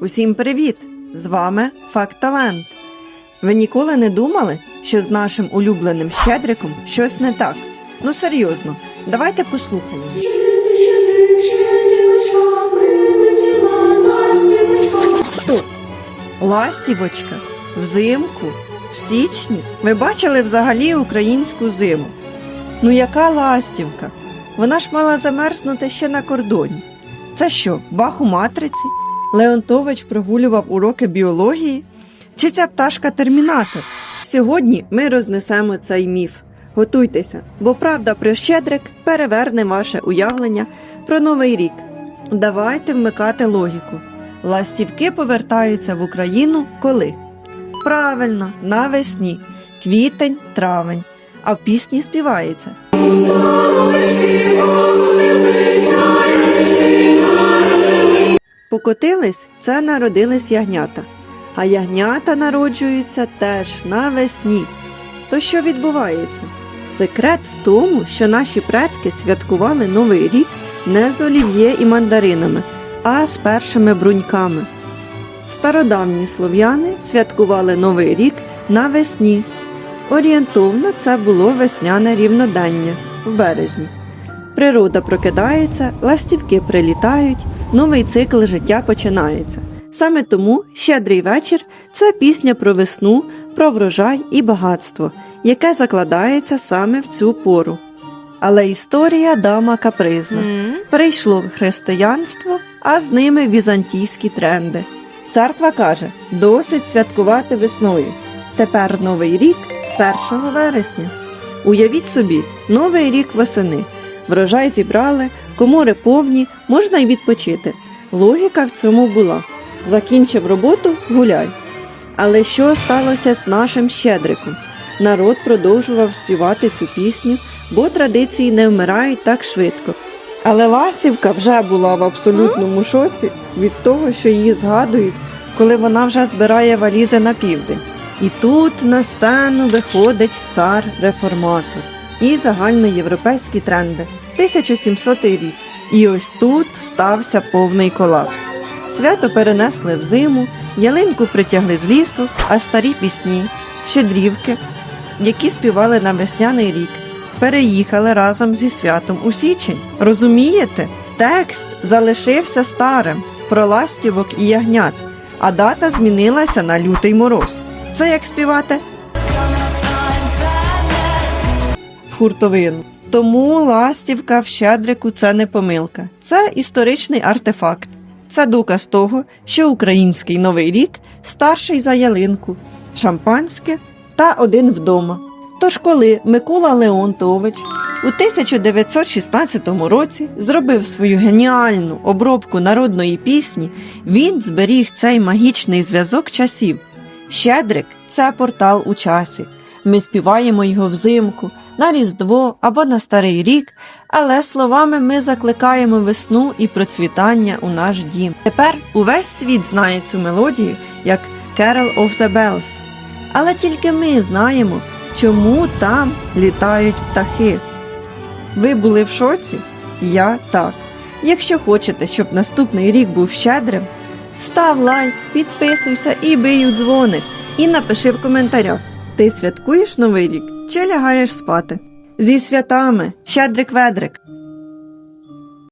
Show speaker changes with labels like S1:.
S1: Усім привіт! З вами Факталент. Ви ніколи не думали, що з нашим улюбленим щедриком щось не так? Ну серйозно, давайте послухаємо. Стоп! Ластівочка взимку, в січні. Ви бачили взагалі українську зиму? Ну яка ластівка? Вона ж мала замерзнути ще на кордоні. Це що, бах у матриці? Леонтович прогулював уроки біології? Чи ця пташка термінатор? Сьогодні ми рознесемо цей міф. Готуйтеся, бо правда про щедрик переверне ваше уявлення про новий рік. Давайте вмикати логіку. Ластівки повертаються в Україну коли? Правильно, навесні, квітень, травень. А в пісні співається. Покотились це народились ягнята, а ягнята народжуються теж навесні. То що відбувається? Секрет в тому, що наші предки святкували Новий рік не з олів'є і мандаринами, а з першими бруньками. Стародавні слов'яни святкували Новий рік навесні. Орієнтовно це було весняне рівнодення в березні. Природа прокидається, ластівки прилітають, новий цикл життя починається. Саме тому щедрий вечір це пісня про весну, про врожай і багатство, яке закладається саме в цю пору. Але історія дама капризна. Прийшло християнство, а з ними візантійські тренди. Церква каже: досить святкувати весною. Тепер новий рік 1 вересня. Уявіть собі, новий рік восени. Врожай зібрали, комори повні, можна й відпочити. Логіка в цьому була: закінчив роботу, гуляй. Але що сталося з нашим щедриком? Народ продовжував співати цю пісню, бо традиції не вмирають так швидко. Але ластівка вже була в абсолютному шоці від того, що її згадують, коли вона вже збирає валізи на південь. І тут на сцену виходить цар-реформатор і загальноєвропейські тренди. 1700 рік. І ось тут стався повний колапс. Свято перенесли в зиму, ялинку притягли з лісу, а старі пісні, щедрівки, які співали на весняний рік, переїхали разом зі святом у січень. Розумієте? Текст залишився старим про ластівок і ягнят, а дата змінилася на лютий мороз. Це як співати в хуртовину. Тому ластівка в щедрику це не помилка, це історичний артефакт. Це доказ того, що український новий рік старший за ялинку, шампанське та один вдома. Тож, коли Микола Леонтович у 1916 році зробив свою геніальну обробку народної пісні, він зберіг цей магічний зв'язок часів. Щедрик це портал у часі. Ми співаємо його взимку, на Різдво або на Старий рік, але словами ми закликаємо весну і процвітання у наш дім. Тепер увесь світ знає цю мелодію як Carol of the Bells. Але тільки ми знаємо, чому там літають птахи. Ви були в шоці? Я так. Якщо хочете, щоб наступний рік був щедрим, став лайк, підписуйся і бий у дзвоник. І напиши в коментарях, ти святкуєш новий рік чи лягаєш спати? Зі святами, щедрик ведрик!